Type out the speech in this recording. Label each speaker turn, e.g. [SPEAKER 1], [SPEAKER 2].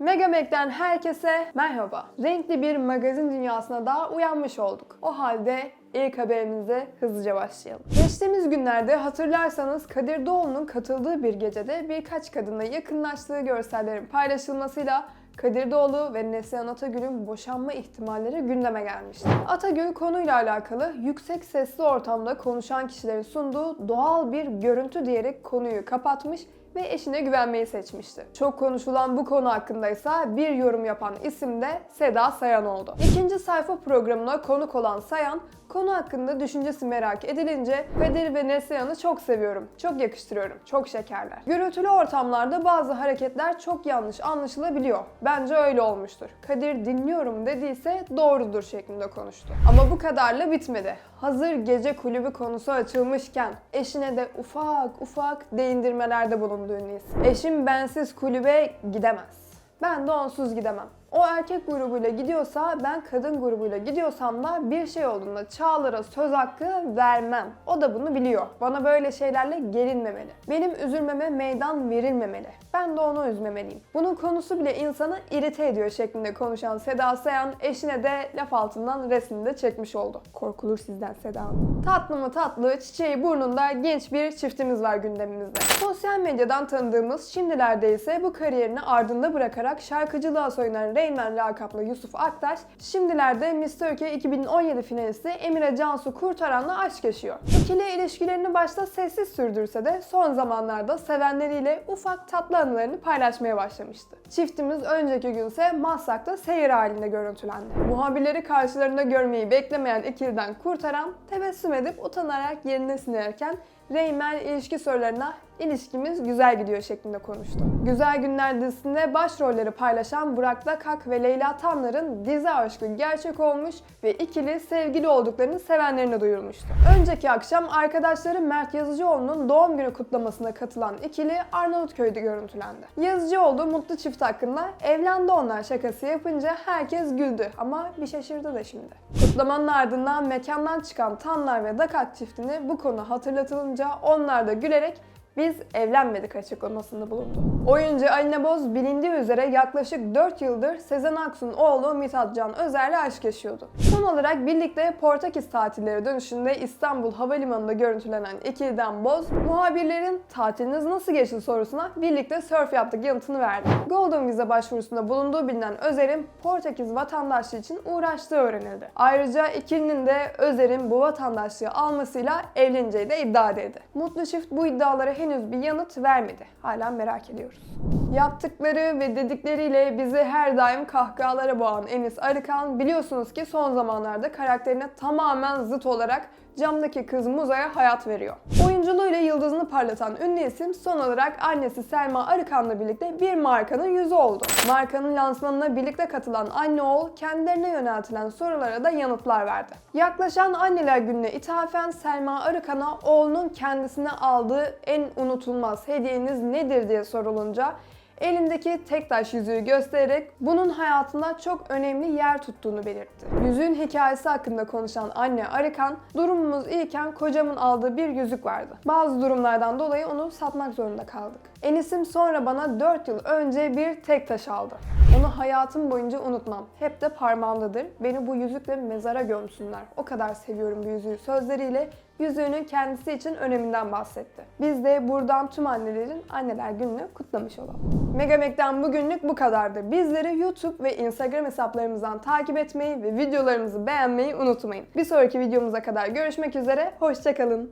[SPEAKER 1] Megamek'ten herkese merhaba. Renkli bir magazin dünyasına daha uyanmış olduk. O halde ilk haberimize hızlıca başlayalım. Geçtiğimiz günlerde hatırlarsanız Kadir Doğulu'nun katıldığı bir gecede birkaç kadınla yakınlaştığı görsellerin paylaşılmasıyla Kadir Doğulu ve Neslihan Atagül'ün boşanma ihtimalleri gündeme gelmişti. Atagül konuyla alakalı yüksek sesli ortamda konuşan kişilerin sunduğu doğal bir görüntü diyerek konuyu kapatmış ve eşine güvenmeyi seçmişti. Çok konuşulan bu konu hakkında ise bir yorum yapan isim de Seda Sayan oldu. İkinci sayfa programına konuk olan Sayan, konu hakkında düşüncesi merak edilince Kadir ve Neslihan'ı çok seviyorum, çok yakıştırıyorum, çok şekerler. Gürültülü ortamlarda bazı hareketler çok yanlış anlaşılabiliyor. Bence öyle olmuştur. Kadir dinliyorum dediyse doğrudur şeklinde konuştu. Ama bu kadarla bitmedi. Hazır gece kulübü konusu açılmışken eşine de ufak ufak değindirmelerde bulundu isim. Eşim bensiz kulübe gidemez. Ben de onsuz gidemem. O erkek grubuyla gidiyorsa ben kadın grubuyla gidiyorsam da bir şey olduğunda Çağlar'a söz hakkı vermem. O da bunu biliyor. Bana böyle şeylerle gelinmemeli. Benim üzülmeme meydan verilmemeli. Ben de onu üzmemeliyim. Bunun konusu bile insanı irite ediyor şeklinde konuşan Seda Sayan eşine de laf altından resmini de çekmiş oldu. Korkulur sizden Seda Hanım. Tatlı mı tatlı, çiçeği burnunda genç bir çiftimiz var gündemimizde. Sosyal medyadan tanıdığımız şimdilerde ise bu kariyerini ardında bırakarak şarkıcılığa soyunan Reymen lakaplı Yusuf Aktaş, şimdilerde Miss Turkey 2017 finalisti Emine Cansu Kurtaran'la aşk yaşıyor. İkili ilişkilerini başta sessiz sürdürse de son zamanlarda sevenleriyle ufak tatlı anılarını paylaşmaya başlamıştı. Çiftimiz önceki günse Maslak'ta seyir halinde görüntülendi. Muhabirleri karşılarında görmeyi beklemeyen ikiliden kurtaran tebessüm edip utanarak yerine sinerken Reymen ilişki sorularına ilişkimiz güzel gidiyor şeklinde konuştu. Güzel Günler dizisinde başrolleri paylaşan Burak Dakak ve Leyla Tanlar'ın dizi aşkı gerçek olmuş ve ikili sevgili olduklarını sevenlerine duyurmuştu. Önceki akşam arkadaşları Mert Yazıcıoğlu'nun doğum günü kutlamasına katılan ikili Arnavutköy'de görüntülendi. Yazıcıoğlu mutlu çift hakkında evlendi onlar şakası yapınca herkes güldü ama bir şaşırdı da şimdi. Kutlamanın ardından mekandan çıkan Tanlar ve Dakak çiftini bu konu hatırlatılınca onlar da gülerek biz evlenmedik açıklamasında bulundu. Oyuncu Alina Boz bilindiği üzere yaklaşık 4 yıldır Sezen Aksu'nun oğlu Mithat Can Özer'le aşk yaşıyordu. Son olarak birlikte Portekiz tatilleri dönüşünde İstanbul Havalimanı'nda görüntülenen ikiliden Boz, muhabirlerin tatiliniz nasıl geçti sorusuna birlikte surf yaptık yanıtını verdi. Golden Vize başvurusunda bulunduğu bilinen Özer'in Portekiz vatandaşlığı için uğraştığı öğrenildi. Ayrıca ikilinin de Özer'in bu vatandaşlığı almasıyla evleneceği de iddia edildi. Mutlu çift bu iddialara henüz bir yanıt vermedi. Hala merak ediyoruz. Yaptıkları ve dedikleriyle bizi her daim kahkahalara boğan Enis Arıkan biliyorsunuz ki son zamanlarda karakterine tamamen zıt olarak camdaki kız Muza'ya hayat veriyor. Oyunculuğuyla yıldızını parlatan ünlü isim son olarak annesi Selma Arıkan'la birlikte bir markanın yüzü oldu. Markanın lansmanına birlikte katılan anne oğul kendilerine yöneltilen sorulara da yanıtlar verdi. Yaklaşan anneler gününe ithafen Selma Arıkan'a oğlunun kendisine aldığı en unutulmaz hediyeniz nedir diye sorulunca elindeki tek taş yüzüğü göstererek bunun hayatında çok önemli yer tuttuğunu belirtti. Yüzüğün hikayesi hakkında konuşan anne Arikan, durumumuz iyiyken kocamın aldığı bir yüzük vardı. Bazı durumlardan dolayı onu satmak zorunda kaldık. Enis'im sonra bana 4 yıl önce bir tek taş aldı. Onu hayatım boyunca unutmam. Hep de parmağımdadır. Beni bu yüzükle mezara gömsünler. O kadar seviyorum bu yüzüğü sözleriyle yüzüğünün kendisi için öneminden bahsetti. Biz de buradan tüm annelerin anneler gününü kutlamış olalım. Megamek'ten bugünlük bu kadardı. Bizleri YouTube ve Instagram hesaplarımızdan takip etmeyi ve videolarımızı beğenmeyi unutmayın. Bir sonraki videomuza kadar görüşmek üzere, hoşçakalın.